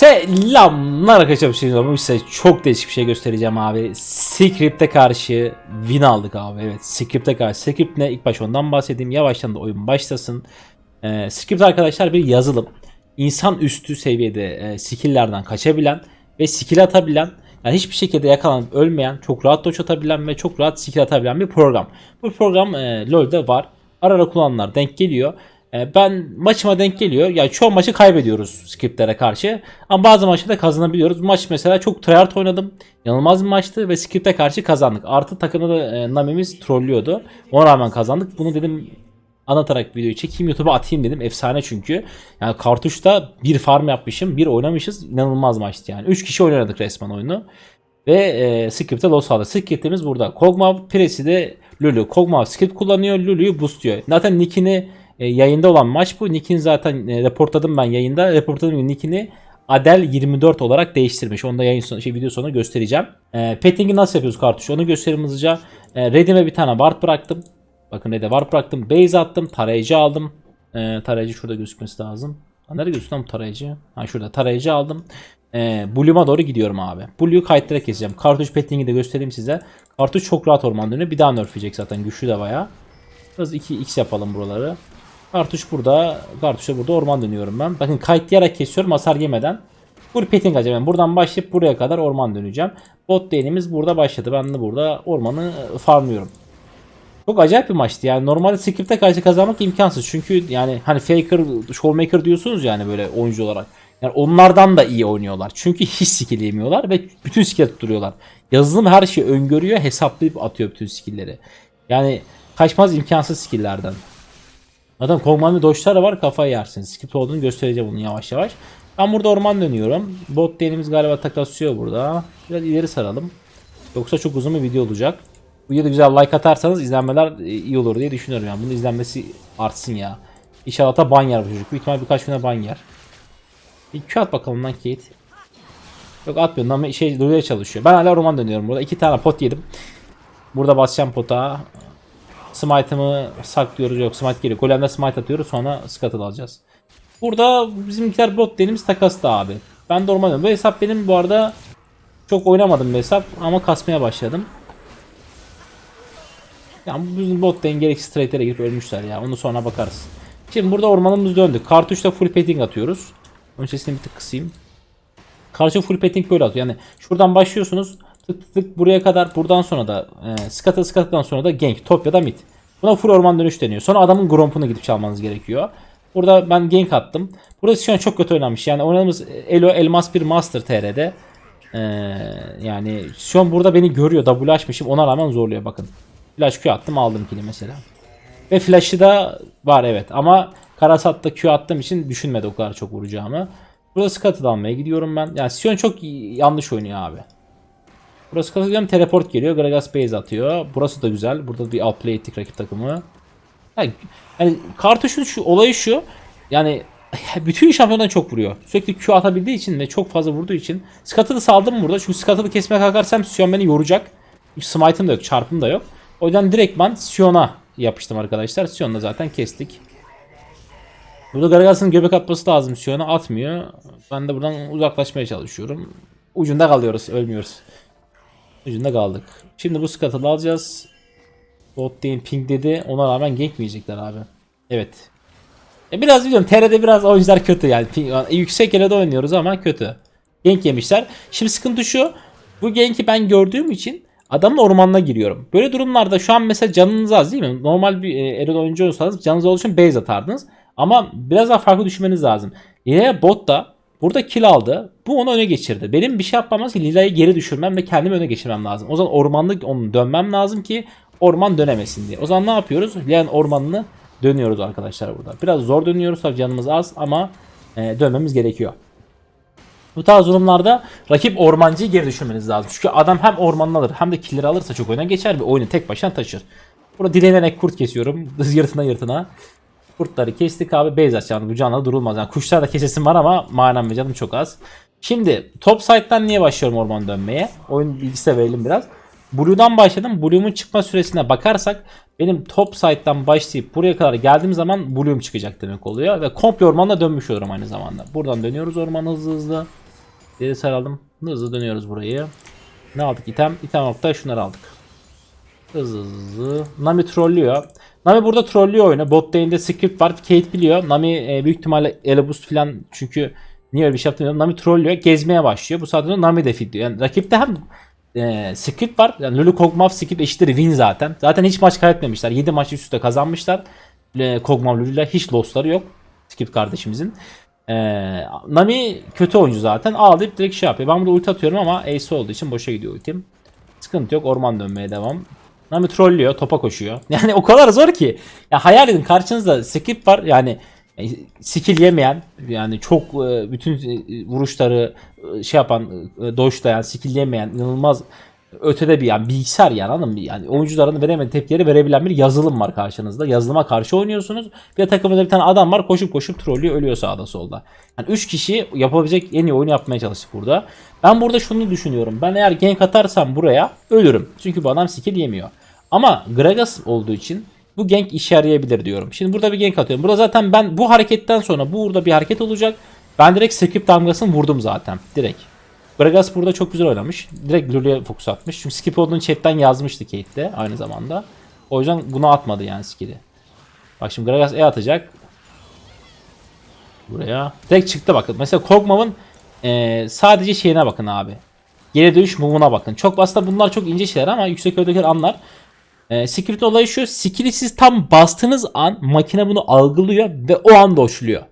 Selamlar arkadaşlar bir şey diyeceğim. size çok değişik bir şey göstereceğim abi. Script'e karşı win aldık abi. Evet Script'e karşı. Script ne? İlk baş ondan bahsedeyim. Yavaştan da oyun başlasın. Ee, Script arkadaşlar bir yazılım. İnsan üstü seviyede e, skill'lerden kaçabilen ve skill atabilen yani hiçbir şekilde yakalanıp ölmeyen, çok rahat dodge atabilen ve çok rahat skill atabilen bir program. Bu program e, LoL'de var. Ara ara kullananlar denk geliyor. E, ben maçıma denk geliyor. Yani çoğu maçı kaybediyoruz skriptlere karşı. Ama bazı maçlarda kazanabiliyoruz. Bu maç mesela çok tryhard oynadım. İnanılmaz bir maçtı ve skripte karşı kazandık. Artı takımda da e, Nami'miz trollüyordu. Ona rağmen kazandık. Bunu dedim anlatarak videoyu çekeyim YouTube'a atayım dedim. Efsane çünkü. Yani kartuşta bir farm yapmışım. Bir oynamışız. İnanılmaz maçtı yani. 3 kişi oynadık resmen oyunu. Ve e, script'e loss aldık. Script'imiz burada. Kog'Maw Presi de Lulu. Kog'Maw script kullanıyor. Lulu'yu boostluyor. Zaten nickini e, yayında olan maç bu. Nick'ini zaten e, reportladım ben yayında. Reportladım nickini Adel 24 olarak değiştirmiş. Onu da yayın sonu, şey, video sonunda göstereceğim. E, petting'i nasıl yapıyoruz kartuşu onu göstereyim hızlıca. E, Redim'e bir tane ward bıraktım. Bakın Red'e ward bıraktım. Base attım. Tarayıcı aldım. E, tarayıcı şurada gözükmesi lazım. Nerede gözüküyor bu tarayıcı? Ha şurada tarayıcı aldım. E, Blue'uma doğru gidiyorum abi. Blue'yu kayıtlara keseceğim. Kartuş petting'i de göstereyim size. Kartuş çok rahat orman dönüyor. Bir daha nerfleyecek zaten. Güçlü de bayağı. Biraz 2x yapalım buraları. Kartuş burada. Kartuş da burada orman dönüyorum ben. Bakın kayıtlayarak kesiyorum hasar yemeden. Full petting acaba. Ben buradan başlayıp buraya kadar orman döneceğim. Bot lane'imiz burada başladı. Ben de burada ormanı e, farmlıyorum. Çok acayip bir maçtı yani normalde script'e karşı kazanmak imkansız çünkü yani hani faker, showmaker diyorsunuz yani böyle oyuncu olarak. Yani onlardan da iyi oynuyorlar. Çünkü hiç skill yemiyorlar ve bütün skill tutturuyorlar. Yazılım her şeyi öngörüyor, hesaplayıp atıyor bütün skill'leri. Yani kaçmaz imkansız skill'lerden. Zaten Kog'Maw doşları var kafayı yersiniz. Skip olduğunu göstereceğim bunu yavaş yavaş. Ben burada orman dönüyorum. Bot lane'imiz galiba takasıyor burada. Biraz ileri saralım. Yoksa çok uzun bir video olacak. Bu videoda güzel like atarsanız izlenmeler e, iyi olur diye düşünüyorum yani. Bunun izlenmesi artsın ya. İnşallah da ban yer bu çocuk. Büyük ihtimal birkaç güne ban yer. Bir Q at bakalım lan Kate. Yok atmıyorum ama şey Lulu'ya çalışıyor. Ben hala roman dönüyorum burada. iki tane pot yedim. Burada basacağım pota. Smite'ımı saklıyoruz. Yok smite geliyor. Golem'de smite atıyoruz. Sonra scuttle alacağız. Burada bizimkiler bot denimiz takasta abi. Ben de dönüyorum. Bu hesap benim bu arada çok oynamadım bir hesap ama kasmaya başladım. Yani bizim bot lane gereksiz trade'lere girip ölmüşler ya. Onu sonra bakarız. Şimdi burada ormanımız döndü. Kartuşta full petting atıyoruz. Onun sesini bir tık kısayım. Karşı full petting böyle atıyor. Yani şuradan başlıyorsunuz. Tık tık tık buraya kadar. Buradan sonra da e, skata skatadan sonra da gank. Top ya da mid. Buna full orman dönüş deniyor. Sonra adamın gromp'unu gidip çalmanız gerekiyor. Burada ben gank attım. Burada şu an çok kötü oynamış. Yani oynadığımız Elo Elmas bir Master TR'de. Ee, yani şu an burada beni görüyor. W açmışım. Ona rağmen zorluyor bakın. Flash Q attım aldım kili mesela. Ve flash'ı da var evet ama Karasat'ta Q attığım için düşünmedi o kadar çok vuracağımı. Burada Scuttle almaya gidiyorum ben. Yani Sion çok yanlış oynuyor abi. Burası Scuttle diyorum teleport geliyor. Gragas base atıyor. Burası da güzel. Burada bir outplay ettik rakip takımı. Yani, yani kartuşun şu olayı şu. Yani bütün şampiyondan çok vuruyor. Sürekli Q atabildiği için ve çok fazla vurduğu için Scuttle'ı saldım burada. Çünkü Scuttle'ı kesmeye kalkarsam Sion beni yoracak. Smite'ım da yok, çarpım da yok. O yüzden direktman Sion'a yapıştım arkadaşlar. Sion'la zaten kestik. Burada Gragas'ın göbek atması lazım. Sion'a atmıyor. Ben de buradan uzaklaşmaya çalışıyorum. Ucunda kalıyoruz, ölmüyoruz. Ucunda kaldık. Şimdi bu Scuttle'ı alacağız. Bot lane ping dedi. Ona rağmen gank mi yiyecekler abi? Evet. E biraz biliyorum TR'de biraz oyuncular kötü yani. Ping- yüksek yere oynuyoruz ama kötü. Gank yemişler. Şimdi sıkıntı şu. Bu gank'i ben gördüğüm için adamın ormanına giriyorum. Böyle durumlarda şu an mesela canınız az değil mi? Normal bir e, Erol oyuncu olsanız canınız olduğu için base atardınız. Ama biraz daha farklı düşünmeniz lazım. Yine bot da burada kill aldı. Bu onu öne geçirdi. Benim bir şey yapmam ki Lila'yı geri düşürmem ve kendimi öne geçirmem lazım. O zaman ormanlık onu dönmem lazım ki orman dönemesin diye. O zaman ne yapıyoruz? Lila'nın ormanını dönüyoruz arkadaşlar burada. Biraz zor dönüyoruz tabii canımız az ama e, dönmemiz gerekiyor. Bu tarz durumlarda rakip ormancıyı geri düşürmeniz lazım. Çünkü adam hem ormanını alır hem de killleri alırsa çok öne geçer ve oyunu tek başına taşır. Burada dilenerek kurt kesiyorum. Yırtına yırtına. Kurtları kestik abi. Base açacağım. Bu canla durulmaz. Yani kuşlar da kesesim var ama manam ve canım çok az. Şimdi top side'dan niye başlıyorum orman dönmeye? Oyun bilgisi verelim biraz. Blue'dan başladım. Blue'umun çıkma süresine bakarsak benim top side'dan başlayıp buraya kadar geldiğim zaman Blue'um çıkacak demek oluyor. Ve komple ormanda dönmüş olurum aynı zamanda. Buradan dönüyoruz ormanı hızlı hızlı. Deri saralım. Hızlı dönüyoruz burayı. Ne aldık item? İtem nokta şunları aldık. Hızlı hızlı. Nami trollüyor. Nami burada trollüyor oyunu. Bot lane'de script var. Kate biliyor. Nami e, büyük ihtimalle ele boost falan çünkü niye öyle bir şey yaptığını. Nami trollüyor. Gezmeye başlıyor. Bu saatte sonra Nami de feedliyor. Yani rakipte hem e, script var. Yani Lulu Kog'Maw script eşittir win zaten. Zaten hiç maç kaybetmemişler. 7 maç üst üste kazanmışlar. E, Kog'Maw Lulu'yla hiç lossları yok. Script kardeşimizin. E, Nami kötü oyuncu zaten. Ağlayıp direkt şey yapıyor. Ben burada ulti atıyorum ama ace olduğu için boşa gidiyor ultim. Sıkıntı yok. Orman dönmeye devam. Nami trollüyor. Topa koşuyor. Yani o kadar zor ki. Ya hayal edin karşınızda skip var. Yani e, skill yemeyen yani çok e, bütün e, vuruşları şey yapan dodge'layan skill yemeyen inanılmaz ötede bir yani bilgisayar yani anladın mı? Yani oyuncuların veremediği tepkileri verebilen bir yazılım var karşınızda. Yazılıma karşı oynuyorsunuz. Bir de takımda bir tane adam var koşup koşup trollüyor ölüyor sağda solda. Yani 3 kişi yapabilecek en iyi oyunu yapmaya çalıştık burada. Ben burada şunu düşünüyorum. Ben eğer gank atarsam buraya ölürüm. Çünkü bu adam skill yemiyor. Ama Gragas olduğu için bu gank işe yarayabilir diyorum. Şimdi burada bir gank atıyorum. Burada zaten ben bu hareketten sonra burada bir hareket olacak. Ben direkt skip damgasını vurdum zaten. Direkt. Gragas burada çok güzel oynamış. Direkt Lulu'ya fokus atmış. Çünkü skip olduğunu chatten yazmıştı Kate aynı zamanda. O yüzden bunu atmadı yani skill'i. Bak şimdi Gragas E atacak. Buraya. Direkt çıktı bakın. Mesela Kog'Maw'ın eee, sadece şeyine bakın abi. Geri dönüş move'una bakın. Çok aslında bunlar çok ince şeyler ama yüksek ödekler anlar. E, script olayı şu. Skill'i siz tam bastığınız an makine bunu algılıyor ve o an doşluyor.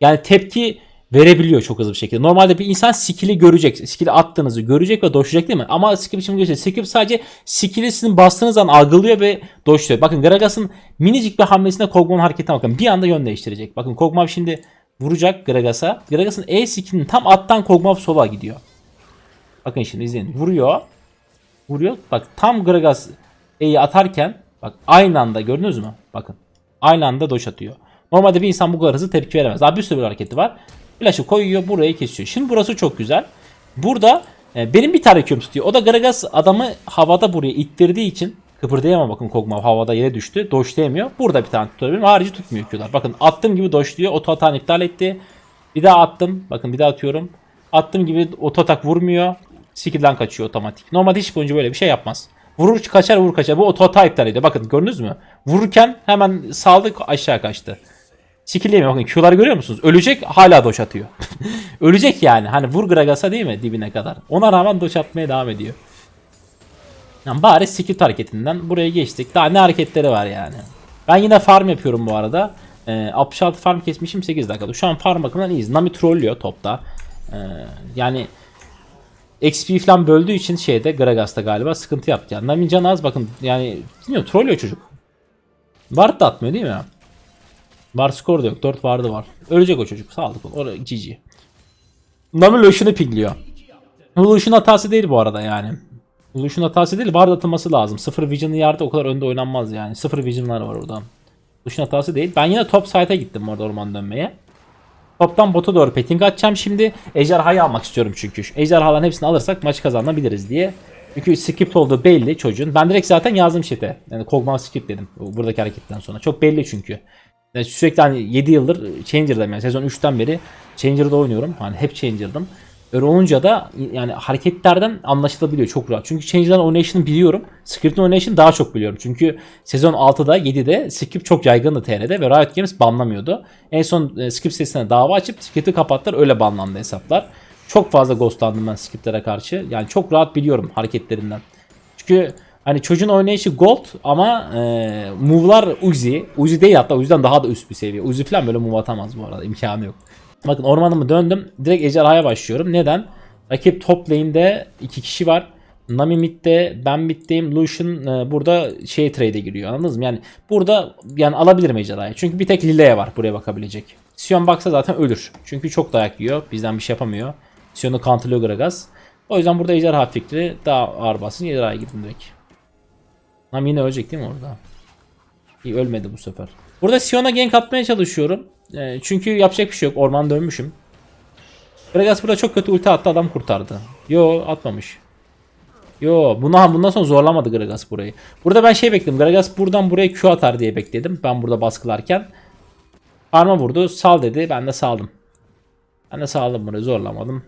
Yani tepki verebiliyor çok hızlı bir şekilde. Normalde bir insan skill'i görecek. Skill'i attığınızı görecek ve doşlayacak değil mi? Ama script şimdi görecek. Script sadece skill'i sizin bastığınız an algılıyor ve doşluyor. Bakın Gragas'ın minicik bir hamlesinde Kog'Maw'un hareketine bakın. Bir anda yön değiştirecek. Bakın Kog'Maw şimdi vuracak Gragas'a. Gragas'ın E skill'inin tam alttan Kog'Maw sola gidiyor. Bakın şimdi izleyin. Vuruyor. Vuruyor. Bak tam Gragas E'yi atarken bak aynı anda gördünüz mü? Bakın. Aynı anda doş atıyor. Normalde bir insan bu kadar hızlı tepki veremez. Daha bir sürü bir hareketi var. Flash'ı koyuyor burayı kesiyor. Şimdi burası çok güzel. Burada e, benim bir tane küm tutuyor. O da Gragas adamı havada buraya ittirdiği için kıpırdayamam bakın Kog'Maw havada yere düştü. Doşlayamıyor. Burada bir tane tutabilirim. Harici tutmuyor Q'lar. Bakın attığım gibi doşluyor. Oto atağını iptal etti. Bir daha attım. Bakın bir daha atıyorum. Attığım gibi oto atak vurmuyor. Skill'den kaçıyor otomatik. Normalde hiç oyuncu böyle bir şey yapmaz. Vurur kaçar vurur kaçar. Bu oto iptal ediyor. Bakın gördünüz mü? Vururken hemen saldı aşağı kaçtı. Skill yemiyor. Bakın Q'ları görüyor musunuz? Ölecek hala doş atıyor. Ölecek yani. Hani vur Gragas'a değil mi dibine kadar. Ona rağmen doş atmaya devam ediyor. Yani bari skill hareketinden buraya geçtik. Daha ne hareketleri var yani. Ben yine farm yapıyorum bu arada. Ee, 66 farm kesmişim 8 dakikada. Şu an farm bakımından iyiyiz. Nami trollüyor topta. Ee, yani XP falan böldüğü için şeyde Gragas'ta galiba sıkıntı yaptı. Yani Nami canı az bakın yani bilmiyorum trollüyor çocuk. Ward da atmıyor değil mi? Var skor da yok. 4 vardı var. Ölecek o çocuk. Sağlık ol. Orada GG. Nami Lucian'ı pigliyor. Lucian hatası değil bu arada yani. Lucian hatası değil. Ward atılması lazım. 0 Vision'ı yerde o kadar önde oynanmaz yani. 0 Vision'lar var orada. Lucian hatası değil. Ben yine top site'a gittim orada orman dönmeye. Toptan bota doğru petting atacağım şimdi. Ejderhayı almak istiyorum çünkü. Ejderhaların hepsini alırsak maçı kazanabiliriz diye. Çünkü script olduğu belli çocuğun. Ben direkt zaten yazdım chat'e. Yani Kog'Maw script dedim. Buradaki hareketten sonra. Çok belli çünkü. Yani sürekli hani 7 yıldır Changer'dayım yani sezon 3'ten beri Changer'da oynuyorum. Hani hep Changer'dım. Öyle olunca da yani hareketlerden anlaşılabiliyor çok rahat. Çünkü Changer'dan oynayışını biliyorum. Script'in oynayışını daha çok biliyorum. Çünkü sezon 6'da 7'de script çok yaygındı TR'de ve Riot Games banlamıyordu. En son e, script sitesine dava açıp script'i kapattılar öyle banlandı hesaplar. Çok fazla ghostlandım ben scriptlere karşı. Yani çok rahat biliyorum hareketlerinden. Çünkü Hani çocuğun oynayışı gold ama e, move'lar Uzi. Uzi değil hatta yüzden daha da üst bir seviye. Uzi falan böyle move atamaz bu arada. imkanı yok. Bakın ormanımı döndüm. Direkt ejderhaya başlıyorum. Neden? Rakip top lane'de iki kişi var. Nami midde, ben middeyim. Lucian e, burada şey trade'e giriyor. Anladınız mı? Yani burada yani alabilirim ejderhayı. Çünkü bir tek Lile'ye var buraya bakabilecek. Sion baksa zaten ölür. Çünkü çok dayak yiyor. Bizden bir şey yapamıyor. Sion'u counterlıyor Gragas. O yüzden burada ejderha fikri daha ağır basın. Ejderhaya gidin direkt. Nami yine ölecek değil mi orada? İyi ölmedi bu sefer. Burada Sion'a gank atmaya çalışıyorum. Ee, çünkü yapacak bir şey yok. Orman dönmüşüm. Gragas burada çok kötü ulti attı adam kurtardı. Yo atmamış. Yo bundan, bundan sonra zorlamadı Gragas burayı. Burada ben şey bekledim. Gragas buradan buraya Q atar diye bekledim. Ben burada baskılarken. Arma vurdu. Sal dedi. Ben de saldım. Ben de saldım bunu zorlamadım.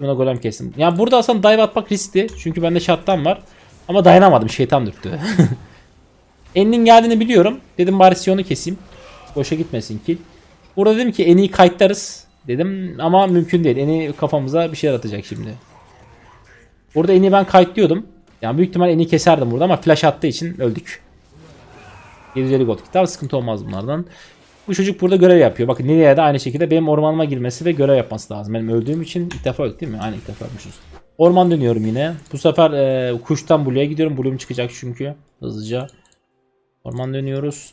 Buna golem kestim. Yani burada aslında dive atmak riskli. Çünkü bende shot'tan var. Ama dayanamadım. Şeytan dürttü. Eninin geldiğini biliyorum. Dedim bari Sion'u keseyim. Boşa gitmesin kill. Burada dedim ki Eni'yi kayıtlarız. Dedim ama mümkün değil. Eni kafamıza bir şeyler atacak şimdi. Burada Eni'yi ben kayıtlıyordum. Yani büyük ihtimal Eni'yi keserdim burada ama flash attığı için öldük. 750 gold. Ama sıkıntı olmaz bunlardan. Bu çocuk burada görev yapıyor. Bakın Nilay'a da aynı şekilde benim ormanıma girmesi ve görev yapması lazım. Benim öldüğüm için ilk defa öldük değil mi? Aynı ilk defa ölmüşüz. Orman dönüyorum yine. Bu sefer e, kuştan Blue'ya gidiyorum. Blue'um çıkacak çünkü. Hızlıca. Orman dönüyoruz.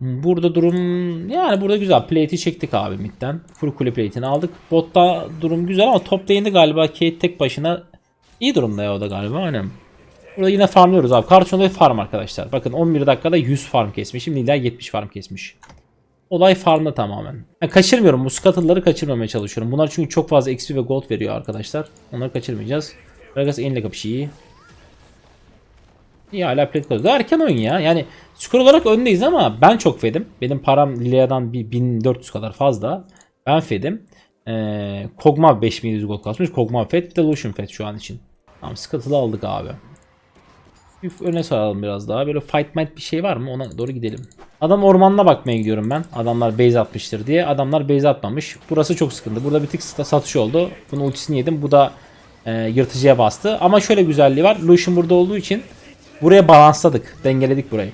Burada durum yani burada güzel. Plate'i çektik abi midden. Full kule plate'ini aldık. Botta durum güzel ama top lane'de galiba Kate tek başına iyi durumda ya o da galiba. Aynen. Burada yine farmlıyoruz abi. Karşımda farm arkadaşlar. Bakın 11 dakikada 100 farm kesmişim. Nida 70 farm kesmiş. Olay farmda tamamen. Yani kaçırmıyorum. Bu scuttle'ları kaçırmamaya çalışıyorum. Bunlar çünkü çok fazla XP ve gold veriyor arkadaşlar. Onları kaçırmayacağız. Gragas enle kapışı iyi. Hala plate kalıyor. Erken oyun ya. Yani skor olarak öndeyiz ama ben çok fedim. Benim param Lilea'dan bir 1400 kadar fazla. Ben fedim. Ee, Kog'Maw 5700 gold kasmış. Kog'Maw fed bir de Lucian fed şu an için. Tamam scuttle'ı aldık abi. Bir öne saralım biraz daha. Böyle fight might bir şey var mı? Ona doğru gidelim. Adam ormanına bakmaya gidiyorum ben. Adamlar base atmıştır diye. Adamlar base atmamış. Burası çok sıkıntı. Burada bir tık satış oldu. Bunun ultisini yedim. Bu da e, yırtıcıya bastı. Ama şöyle güzelliği var. Lucian burada olduğu için buraya balansladık. Dengeledik burayı.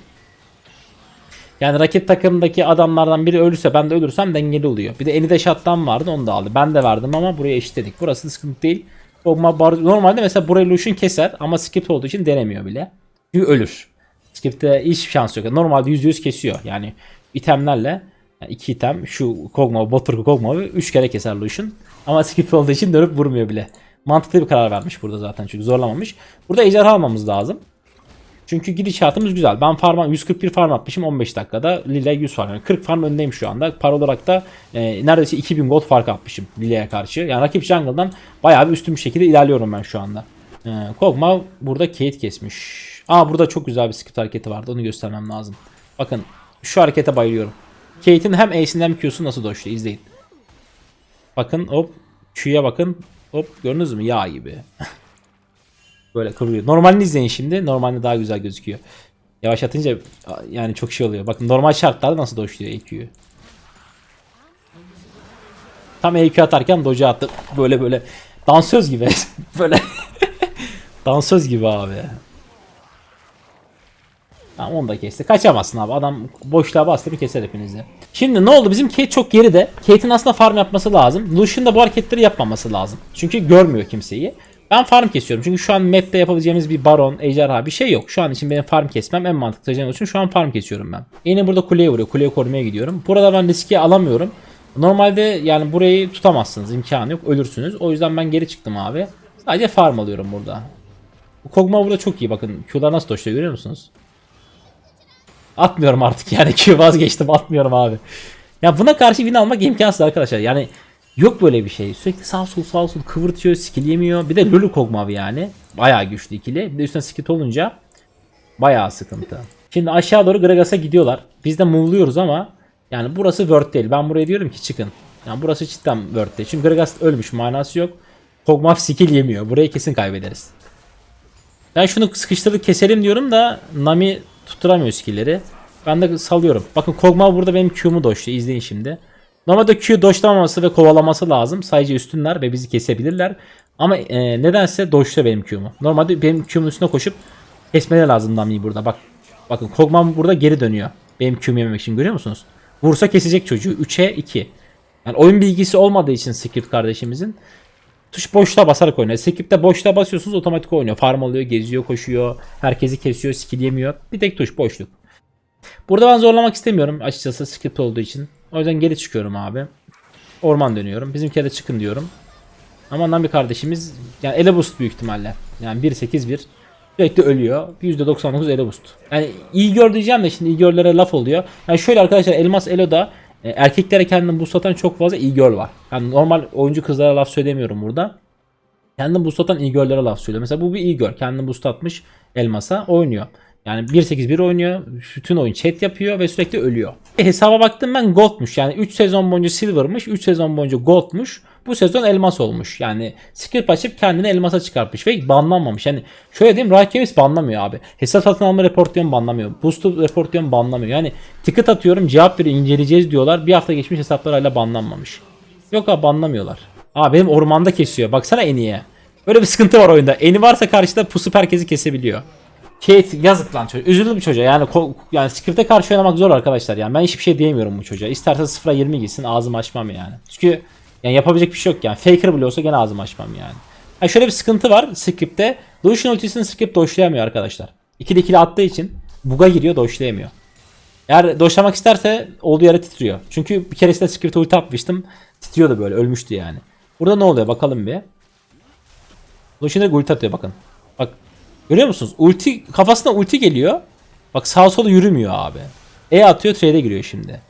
Yani rakip takımdaki adamlardan biri ölürse ben de ölürsem dengeli oluyor. Bir de Eni shot'tan vardı onu da aldı. Ben de verdim ama buraya eşitledik. Burası sıkıntı değil. Normalde mesela burayı Lucian keser ama skip olduğu için denemiyor bile. Ölür. Skip'te hiç şans yok. Normalde %100 kesiyor. Yani itemlerle yani iki item şu Kog'Maw, Botur Kog'Maw'ı 3 kere keser Lucian. Ama skip olduğu için dönüp vurmuyor bile. Mantıklı bir karar vermiş burada zaten çünkü zorlamamış. Burada ejderha almamız lazım. Çünkü gidişatımız güzel. Ben farma 141 farm atmışım 15 dakikada. Lila 100 farm. Yani 40 farm öndeyim şu anda. Para olarak da e, neredeyse 2000 gold fark atmışım Lila'ya karşı. Yani rakip jungle'dan bayağı bir üstün bir şekilde ilerliyorum ben şu anda. E, Kog'Maw burada Kate kesmiş. Aa burada çok güzel bir script hareketi vardı. Onu göstermem lazım. Bakın şu harekete bayılıyorum. Kate'in hem Ace'in hem Q'su nasıl doştu izleyin. Bakın hop Q'ya bakın. Hop gördünüz mü? Yağ gibi. Böyle kıvrılıyor. Normalini izleyin şimdi. Normalde daha güzel gözüküyor. Yavaşlatınca yani çok şey oluyor. Bakın normal şartlarda nasıl doşluyor EQ'yu. Tam EQ atarken doge attı. Böyle böyle dansöz gibi. böyle dansöz gibi abi. Tamam onu da kesti. Kaçamazsın abi. Adam boşluğa bastı bir keser hepinizi. Şimdi ne oldu? Bizim Kate çok geride. Kate'in aslında farm yapması lazım. Lucian da bu hareketleri yapmaması lazım. Çünkü görmüyor kimseyi. Ben farm kesiyorum. Çünkü şu an map'te yapabileceğimiz bir baron, ejderha bir şey yok. Şu an için benim farm kesmem en mantıklı seçenek için şu an farm kesiyorum ben. Yine burada kuleye vuruyor. Kuleyi korumaya gidiyorum. Burada ben riski alamıyorum. Normalde yani burayı tutamazsınız. imkanı yok. Ölürsünüz. O yüzden ben geri çıktım abi. Sadece farm alıyorum burada. Bu Kog'Maw burada çok iyi. Bakın Q'lar nasıl doşluyor görüyor musunuz? Atmıyorum artık yani Q vazgeçtim atmıyorum abi. Ya buna karşı win almak imkansız arkadaşlar. Yani yok böyle bir şey. Sürekli sağ sol sağ sol kıvırtıyor, skill yemiyor. Bir de Lulu Kog'Maw yani. Bayağı güçlü ikili. Bir de üstüne skit olunca bayağı sıkıntı. Şimdi aşağı doğru Gragas'a gidiyorlar. Biz de move'luyoruz ama yani burası worth değil. Ben buraya diyorum ki çıkın. Yani burası cidden worth değil. Çünkü Gragas ölmüş manası yok. Kog'Maw skill yemiyor. Burayı kesin kaybederiz. Ben şunu sıkıştırdık keselim diyorum da Nami tutturamıyor skill'leri. Ben de salıyorum. Bakın Kog'Maw burada benim Q'mu doştu. İzleyin şimdi. Normalde Q doşlamaması ve kovalaması lazım. Sadece üstünler ve bizi kesebilirler. Ama e, nedense doşta benim Q'mu. Normalde benim Q'mun üstüne koşup kesmeleri lazım Nami'yi burada. Bak. Bakın Kog'Maw burada geri dönüyor. Benim Q'mu yememek için görüyor musunuz? Vursa kesecek çocuğu. 3'e 2. Yani oyun bilgisi olmadığı için Script kardeşimizin tuş boşta basarak oynuyor. Script'te boşta basıyorsunuz otomatik oynuyor. Farm alıyor, geziyor, koşuyor. Herkesi kesiyor, skill yemiyor. Bir tek tuş boşluk. Burada ben zorlamak istemiyorum açıkçası script olduğu için. O yüzden geri çıkıyorum abi. Orman dönüyorum. Bizimkilere çıkın diyorum. Ama Nami kardeşimiz yani ele boost büyük ihtimalle. Yani 1.8.1 sürekli ölüyor. %99 ele boost. Yani iyi gör diyeceğim de şimdi iyi görlere laf oluyor. Yani şöyle arkadaşlar Elmas Elo'da e, erkeklere kendini boost atan çok fazla iyi gör var. Yani normal oyuncu kızlara laf söylemiyorum burada. Kendini boost atan iyi görlere laf söylüyor. Mesela bu bir iyi gör. Kendini boost atmış Elmas'a oynuyor. Yani 1.8.1 oynuyor. Bütün oyun chat yapıyor ve sürekli ölüyor. E, hesaba baktım ben goldmuş. Yani 3 sezon boyunca silver'mış. 3 sezon boyunca goldmuş. Bu sezon elmas olmuş. Yani script açıp kendini elmasa çıkartmış ve banlanmamış. Yani şöyle diyeyim Rakibiz banlamıyor abi. Hesap satın alma reportluyorum banlamıyor. Boost'u reportluyorum banlamıyor. Yani ticket atıyorum cevap veriyor inceleyeceğiz diyorlar. Bir hafta geçmiş hesaplar hala banlanmamış. Yok abi banlamıyorlar. Aa benim ormanda kesiyor. Baksana Eni'ye. Böyle bir sıkıntı var oyunda. Eni varsa karşıda pusup herkesi kesebiliyor. Kate yazık lan çocuk. Üzüldüm çocuğa. Yani yani script'e karşı oynamak zor arkadaşlar. Yani ben hiçbir şey diyemiyorum bu çocuğa. İsterse 0'a 20 gitsin ağzımı açmam yani. Çünkü yani yapabilecek bir şey yok yani. Faker bile olsa gene ağzımı açmam yani. Ha şöyle bir sıkıntı var script'te. Lucian ultisini script doşlayamıyor arkadaşlar. İkili ikili attığı için buga giriyor doşlayamıyor. Eğer doşlamak isterse olduğu yere titriyor. Çünkü bir keresinde script'e ulti atmıştım. Titriyordu böyle ölmüştü yani. Burada ne oluyor bakalım bir. Lucian direkt ulti atıyor bakın. Görüyor musunuz? Ulti kafasına ulti geliyor. Bak sağa sola yürümüyor abi. E atıyor trade'e giriyor şimdi.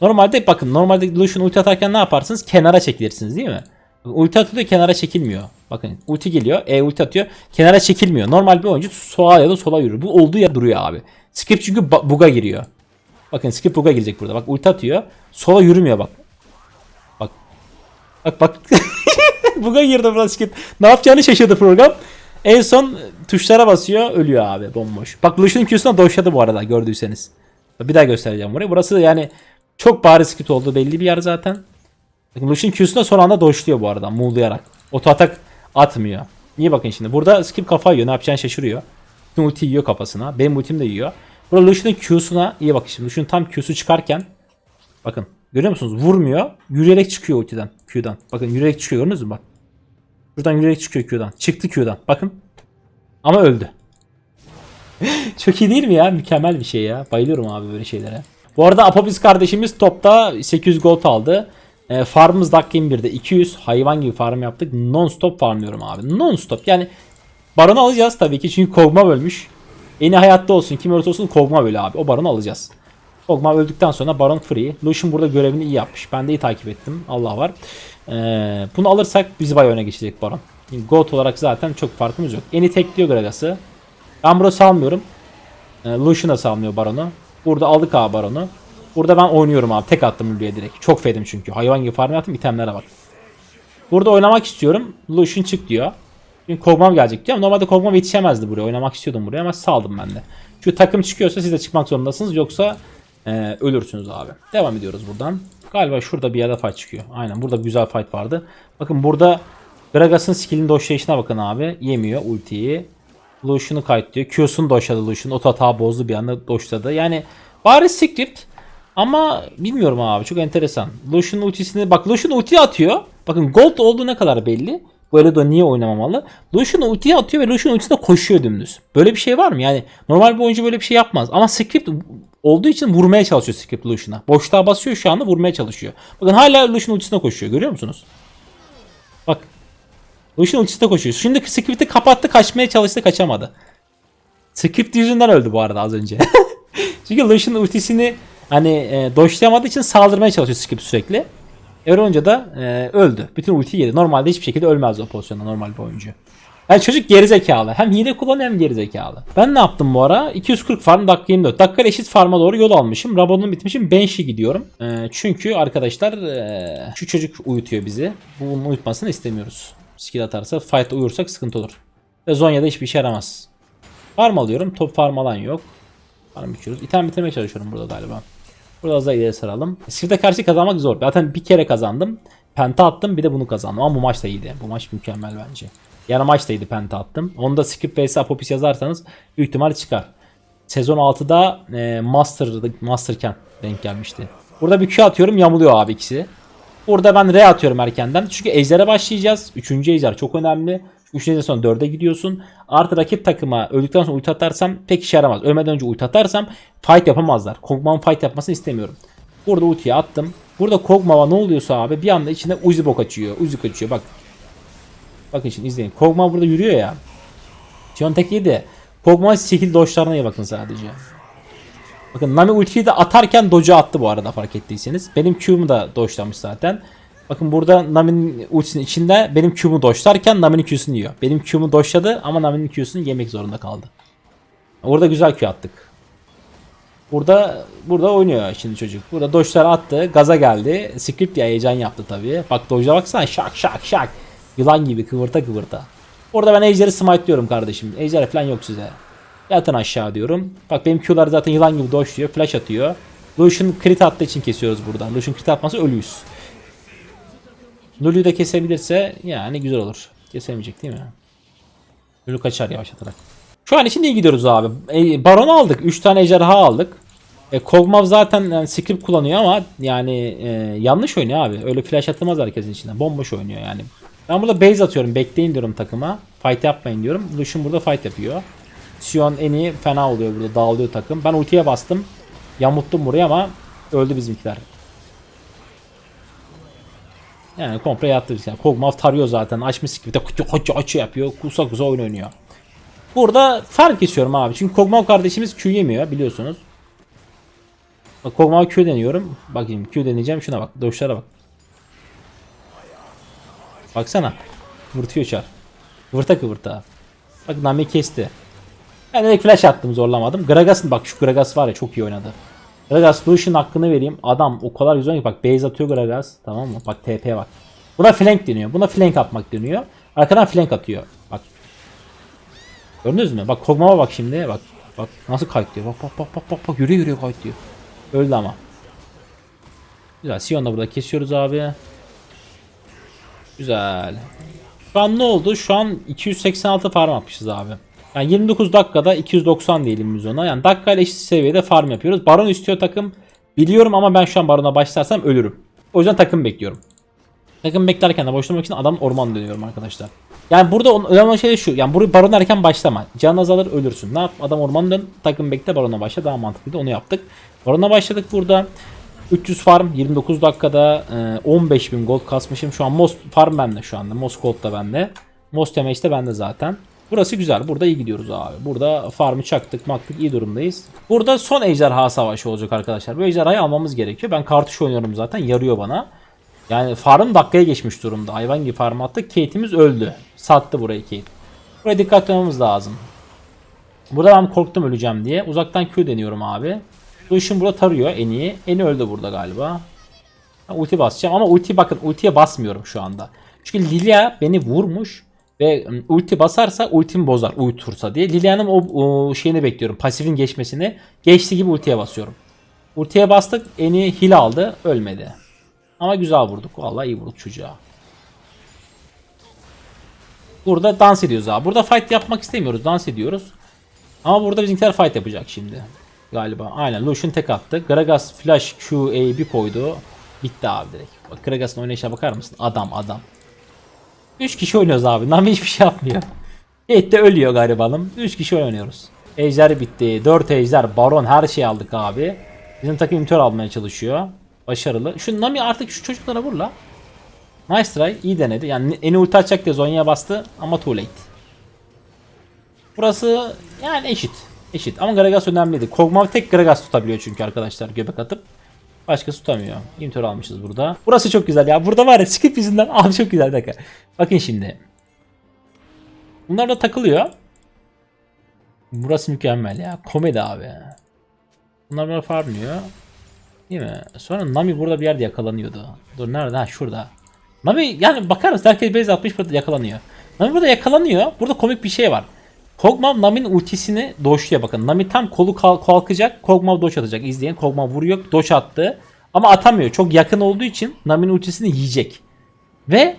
Normalde bakın normalde Lucian ulti atarken ne yaparsınız? Kenara çekilirsiniz değil mi? Ulti atıyor kenara çekilmiyor. Bakın ulti geliyor. E ulti atıyor. Kenara çekilmiyor. Normal bir oyuncu sağa ya da sola yürür. Bu olduğu yer duruyor abi. Skip çünkü buga giriyor. Bakın skip buga girecek burada. Bak ulti atıyor. Sola yürümüyor bak. Bak. Bak bak. buga girdi burada skip. Ne yapacağını şaşırdı program. En son tuşlara basıyor ölüyor abi bomboş. Bak Lucian'ın Q'suna doşladı bu arada gördüyseniz. Bir daha göstereceğim burayı. Burası yani çok bariz skip olduğu belli bir yer zaten. Lucian Q'suna son anda doşluyor bu arada muğlayarak. Oto atak atmıyor. Niye bakın şimdi. Burada skip kafa yiyor. Ne yapacağını şaşırıyor. Bütün ulti yiyor kafasına. Benim ultim de yiyor. Burada Lucian'ın Q'suna iyi bakın şimdi. Lucian tam Q'su çıkarken bakın görüyor musunuz? Vurmuyor. Yürüyerek çıkıyor ultiden. Q'dan. Bakın yürüyerek çıkıyor gördünüz mü bak. Buradan yürüyerek çıkıyor Q'dan. Çıktı Q'dan. Bakın. Ama öldü. Çok iyi değil mi ya? Mükemmel bir şey ya. Bayılıyorum abi böyle şeylere. Bu arada Apophis kardeşimiz topta 800 gold aldı. E, farmımız dakika 21'de 200. Hayvan gibi farm yaptık. Non stop farmlıyorum abi. Non stop. Yani baronu alacağız tabii ki. Çünkü Kog'Maw ölmüş. Eni hayatta olsun. Kim olursa olsun Kog'Maw öyle abi. O baronu alacağız. Kog'Maw öldükten sonra baron free. Lucian burada görevini iyi yapmış. Ben de iyi takip ettim. Allah var. E, bunu alırsak bizi bayağı öne geçecek baron. Gold olarak zaten çok farkımız yok. Eni tekliyor Gragas'ı. Ben burada salmıyorum. E, Lucian da salmıyor Baron'u. Burada aldık abi Baron'u. Burada ben oynuyorum abi. Tek attım Lulu'ya direkt. Çok fedim çünkü. Hayvan gibi farm yaptım. itemlere bak. Burada oynamak istiyorum. Lucian çık diyor. Çünkü Kog'Maw gelecek diyor normalde Kog'Maw yetişemezdi buraya. Oynamak istiyordum buraya ama saldım ben de. Şu takım çıkıyorsa siz de çıkmak zorundasınız. Yoksa e, ölürsünüz abi. Devam ediyoruz buradan. Galiba şurada bir yerde fight çıkıyor. Aynen burada güzel fight vardı. Bakın burada Gragas'ın skill'in doşlayışına bakın abi. Yemiyor ultiyi. Lucian'ı kayıtlıyor. Q'sunu doşladı Lucian. Oto hata bozdu bir anda doşladı. Yani bari script ama bilmiyorum abi çok enteresan. Lucian ultisini bak Lucian ulti atıyor. Bakın gold olduğu ne kadar belli. Bu Elo'da niye oynamamalı? Lucian ultiyi atıyor ve Lucian ultisine koşuyor dümdüz. Böyle bir şey var mı? Yani normal bir oyuncu böyle bir şey yapmaz. Ama script olduğu için vurmaya çalışıyor script Lucian'a. Boşluğa basıyor şu anda vurmaya çalışıyor. Bakın hala Lucian ultisine koşuyor. Görüyor musunuz? Bak Lucian ultisine koşuyor. Şimdi script'i kapattı kaçmaya çalıştı kaçamadı. Script yüzünden öldü bu arada az önce. Çünkü Lucian ultisini hani e, doşlayamadığı için saldırmaya çalışıyor script sürekli. Öyle olunca da e, öldü. Bütün ultiyi yedi. Normalde hiçbir şekilde ölmez o pozisyonda normal bir oyuncu. Yani çocuk gerizekalı. Hem hile kullanıyor hem gerizekalı. Ben ne yaptım bu ara? 240 farm dakika 24. Dakika eşit farma doğru yol almışım. Rabon'un bitmişim. Banshee gidiyorum. E, çünkü arkadaşlar e, şu çocuk uyutuyor bizi. Bunun uyutmasını istemiyoruz. Skill atarsa fight uyursak sıkıntı olur. Ve Zonya'da hiçbir işe yaramaz. Farm alıyorum. Top farm alan yok. Farm biçiyoruz. İtem bitirmeye çalışıyorum burada galiba. Burada az daha ileri saralım. Siv'de karşı kazanmak zor. Zaten bir kere kazandım. Penta attım bir de bunu kazandım. Ama bu maç da iyiydi. Bu maç mükemmel bence. Yarı maç da iyiydi penta attım. Onu da skip vs apopis yazarsanız büyük ihtimal çıkar. Sezon 6'da e, Master, Masterken denk gelmişti. Burada bir Q atıyorum yamuluyor abi ikisi. Burada ben R atıyorum erkenden. Çünkü ejder'e başlayacağız. Üçüncü ejder çok önemli. Üçüncü sonra dörde gidiyorsun. Artı rakip takıma öldükten sonra ulti atarsam pek işe yaramaz. Ölmeden önce ulti atarsam fight yapamazlar. Kog'Maw'ın fight yapmasını istemiyorum. Burada ultiyi attım. Burada Kog'Maw'a ne oluyorsa abi bir anda içinde Uzi bok açıyor. Uzi kaçıyor bak. Bakın şimdi izleyin. Kog'Maw burada yürüyor ya. Tion tek yedi. Kog'Maw skill dodge'larına iyi bakın sadece. Bakın Nami ultiyi de atarken dodge'u attı bu arada fark ettiyseniz. Benim Q'mu da dodge'lamış zaten. Bakın burada Nami'nin ultisinin içinde benim Q'mu dodge'larken Nami'nin Q'sunu yiyor. Benim Q'mu dodge'ladı ama Nami'nin Q'sunu yemek zorunda kaldı. Orada güzel Q attık. Burada burada oynuyor şimdi çocuk. Burada dojlar attı. Gaza geldi. Script ya heyecan yaptı tabii. Bak dojla baksana şak şak şak. Yılan gibi kıvırta kıvırta. Orada ben Ejder'i smite diyorum kardeşim. Ejder falan yok size. Yatın aşağı diyorum. Bak benim Q'lar zaten yılan gibi dojluyor. Flash atıyor. Lucian crit attığı için kesiyoruz buradan. Lucian crit atmasa ölüyüz. Lulu'yu da kesebilirse yani güzel olur. Kesemeyecek değil mi? Lulu kaçar yavaşlatarak. Şu an için iyi gidiyoruz abi. E, Baron aldık. 3 tane ejderha aldık. E, Kog'Maw zaten yani script kullanıyor ama yani e, yanlış oynuyor abi. Öyle flash atılmaz herkesin içinden. Bomboş oynuyor yani. Ben burada base atıyorum. Bekleyin diyorum takıma. Fight yapmayın diyorum. Lucian burada fight yapıyor. Sion en iyi fena oluyor burada. Dağılıyor takım. Ben ultiye bastım. Yamuttum buraya ama öldü bizimkiler. Yani komple yattı. Yani Kog'Maw tarıyor zaten. Açmış script'e koçu koçu açı yapıyor. Kusa kusa oyun oynuyor. Burada fark kesiyorum abi. Çünkü Kog'Maw kardeşimiz Q yemiyor biliyorsunuz. Bak Kog'Maw Q deniyorum. Bakayım Q deneyeceğim. Şuna bak. Dövüşlere bak. Baksana. Vırtıyor çar. Vırta kıvırta. Bak Nami kesti. Ben direkt flash attım zorlamadım. Gragas'ın bak şu Gragas var ya çok iyi oynadı. Gragas Lucian hakkını vereyim. Adam o kadar güzel ki bak base atıyor Gragas. Tamam mı? Bak TP bak. Buna flank deniyor. Buna flank atmak deniyor. Arkadan flank atıyor. Bak. Gördünüz mü? Bak Kog'Maw'a bak şimdi. Bak. Bak nasıl kayıtlıyor. Bak bak bak bak bak bak yürüyor yürüyor kayıtlıyor. Öldü ama. Güzel. Sion'u da burada kesiyoruz abi. Güzel. Şu an ne oldu? Şu an 286 farm yapmışız abi. Yani 29 dakikada 290 diyelim biz ona. Yani dakikayla eşit seviyede farm yapıyoruz. Baron istiyor takım. Biliyorum ama ben şu an Baron'a başlarsam ölürüm. O yüzden takım bekliyorum. Takım beklerken de boşlamak için adam orman dönüyorum arkadaşlar. Yani burada önemli şey şu. Yani buraya Baron erken başlama. Can azalır ölürsün. Ne yap? Adam orman dön. Takım bekle Baron'a başla. Daha mantıklıydı. Onu yaptık. Baron'a başladık burada. 300 farm 29 dakikada e, 15.000 gold kasmışım. Şu an Most farm bende şu anda. Most gold da bende. Most damage de bende zaten. Burası güzel. Burada iyi gidiyoruz abi. Burada farmı çaktık maktık iyi durumdayız. Burada son ejderha savaşı olacak arkadaşlar. Bu ejderhayı almamız gerekiyor. Ben kartuş oynuyorum zaten. Yarıyor bana. Yani farm dakikaya geçmiş durumda. Hayvan gibi farm attık. Kate'imiz öldü. Sattı burayı Kate. Buraya dikkat etmemiz lazım. Burada ben korktum öleceğim diye. Uzaktan Q deniyorum abi. İşin burada tarıyor en iyi. Eni öldü burada galiba. Ben ulti basacağım ama ulti bakın ultiye basmıyorum şu anda. Çünkü Lilia beni vurmuş ve ulti basarsa ultimi bozar uyutursa diye. Lilia'nın o, o şeyini bekliyorum. Pasifin geçmesini. Geçti gibi ultiye basıyorum. Ultiye bastık. Eni hile aldı. Ölmedi. Ama güzel vurduk. Vallahi iyi vurduk çocuğa. Burada dans ediyoruz abi. Burada fight yapmak istemiyoruz. Dans ediyoruz. Ama burada bizimkiler fight yapacak şimdi. Galiba. Aynen. Lucian tek attı. Gragas flash Q A bir koydu. Bitti abi direkt. Bak Gragas'ın oynayışına bakar mısın? Adam adam. 3 kişi oynuyoruz abi. Nami hiçbir şey yapmıyor. Kate de ölüyor garibanım. 3 kişi oynuyoruz. Ejder bitti. 4 ejder, baron her şeyi aldık abi. Bizim takım intör almaya çalışıyor. Başarılı. Şu Nami artık şu çocuklara vur la. Nice try. iyi denedi. Yani en ulti atacak diye Zonya'ya bastı ama too late. Burası yani eşit. Eşit ama Gragas önemliydi. Kog'Maw tek Gragas tutabiliyor çünkü arkadaşlar göbek atıp. Başkası tutamıyor. Intör almışız burada. Burası çok güzel ya. Burada var ya skip yüzünden abi çok güzel dakika. Bakın şimdi. Bunlar da takılıyor. Burası mükemmel ya. Komedi abi. Bunlar böyle farmlıyor. Değil mi? Sonra Nami burada bir yerde yakalanıyordu. Dur nerede? Ha şurada. Nami yani bakar mısın? Herkes base atmış burada yakalanıyor. Nami burada yakalanıyor. Burada komik bir şey var. Kog'Maw Nami'nin ultisini doşluyor bakın. Nami tam kolu kalk- kalkacak. Kog'Maw doş atacak. İzleyin. Kog'Maw vuruyor. Doş attı. Ama atamıyor. Çok yakın olduğu için Nami'nin ultisini yiyecek. Ve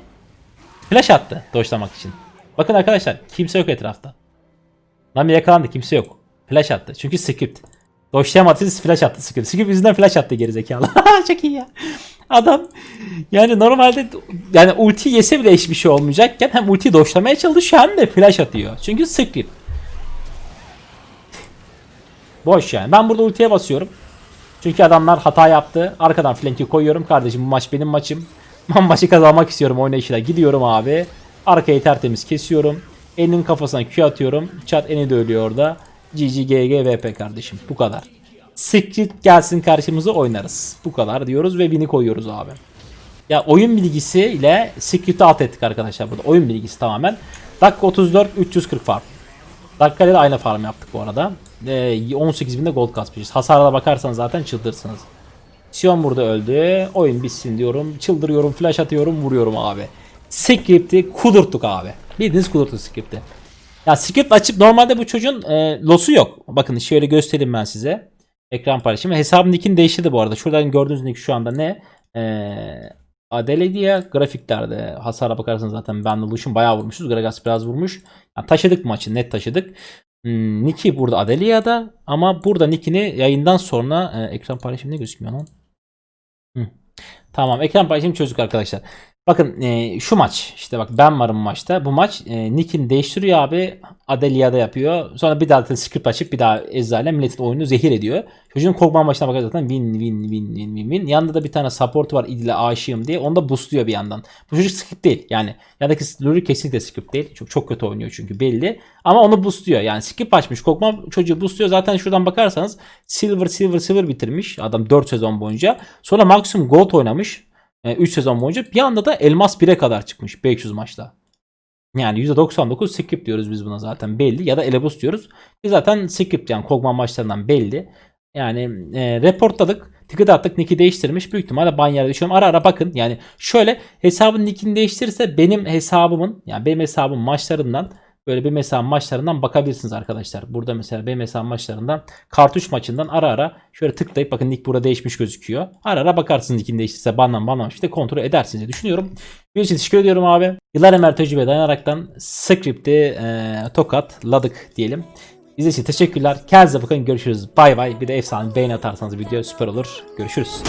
flash attı doşlamak için. Bakın arkadaşlar kimse yok etrafta. Nami yakalandı kimse yok. Flash attı. Çünkü script. Doşlayamadı flash attı script. Script yüzünden flash attı gerizekalı. Çok iyi ya. Adam yani normalde yani ulti yese bile hiçbir şey olmayacakken hem ulti doşlamaya çalışıyor hem de flash atıyor. Çünkü script. Boş yani. Ben burada ultiye basıyorum. Çünkü adamlar hata yaptı. Arkadan flanki koyuyorum. Kardeşim bu maç benim maçım. Ben maçı kazanmak istiyorum oynayışıyla. Gidiyorum abi. Arkayı tertemiz kesiyorum. Elinin kafasına Q atıyorum. Chat eni de ölüyor orada. GG GG VP kardeşim. Bu kadar. Script gelsin karşımıza oynarız. Bu kadar diyoruz ve bini koyuyoruz abi. Ya oyun bilgisi ile script'i alt ettik arkadaşlar burada. Oyun bilgisi tamamen. Dakika 34 340 farm. Dakikayla da aynı farm yaptık bu arada. Ee, 18.000'de gold kasmışız. Hasara bakarsanız zaten çıldırırsınız. Sion burada öldü. Oyun bitsin diyorum. Çıldırıyorum, flash atıyorum, vuruyorum abi. Script'i kudurttuk abi. Bildiğiniz kudurttuk script'i. Ya script açıp normalde bu çocuğun e, losu yok. Bakın şöyle göstereyim ben size. Ekran paylaşımı. Hesabın nickini değiştirdi bu arada. Şuradan gördüğünüz nick şu anda ne? Eee Adeledia grafiklerde hasara bakarsanız zaten de Lucian bayağı vurmuşuz. Gragas biraz vurmuş. Yani taşıdık maçı net taşıdık. Hmm, Nick'i burada Adelia'da ama burada Nick'ini yayından sonra e, ekran paylaşımı ne gözükmüyor lan? Hı. Tamam ekran paylaşımı çözdük arkadaşlar. Bakın e, şu maç işte bak ben varım maçta. Bu maç e, Nick'ini değiştiriyor abi. Adelia'da yapıyor. Sonra bir daha da script açıp bir daha Ezra ile milletin oyunu zehir ediyor. Çocuğun Kog'Maw maçına bakarsanız zaten win win win win win win. Yanında da bir tane support var İdil'e aşığım diye. Onu da boostluyor bir yandan. Bu çocuk script değil. Yani yandaki Luri kesinlikle script değil. Çok çok kötü oynuyor çünkü belli. Ama onu boostluyor. Yani script açmış. Kog'Maw çocuğu boostluyor. Zaten şuradan bakarsanız silver silver silver bitirmiş. Adam 4 sezon boyunca. Sonra maksimum gold oynamış. 3 sezon boyunca. Bir anda da elmas 1'e kadar çıkmış 500 maçta. Yani %99 script diyoruz biz buna zaten belli. Ya da elebus diyoruz. Biz zaten script yani Kog'Maw maçlarından belli. Yani e, reportladık. Ticket attık. Nick'i değiştirmiş. Büyük ihtimalle ban yerde düşüyorum. Ara ara bakın. Yani şöyle hesabın nickini değiştirirse benim hesabımın yani benim hesabım maçlarından böyle bir mesela maçlarından bakabilirsiniz arkadaşlar. Burada mesela hesabım maçlarından kartuş maçından ara ara şöyle tıklayıp bakın nick burada değişmiş gözüküyor. Ara ara bakarsınız nickini değiştirse banlan banlamış işte kontrol edersiniz diye düşünüyorum. Bir için teşekkür ediyorum abi. Yıllar emel tecrübe dayanaraktan script'i e, tokatladık diyelim. İzlediğiniz için teşekkürler. Kendinize bakın. Görüşürüz. Bay bay. Bir de efsane beğeni atarsanız video süper olur. Görüşürüz.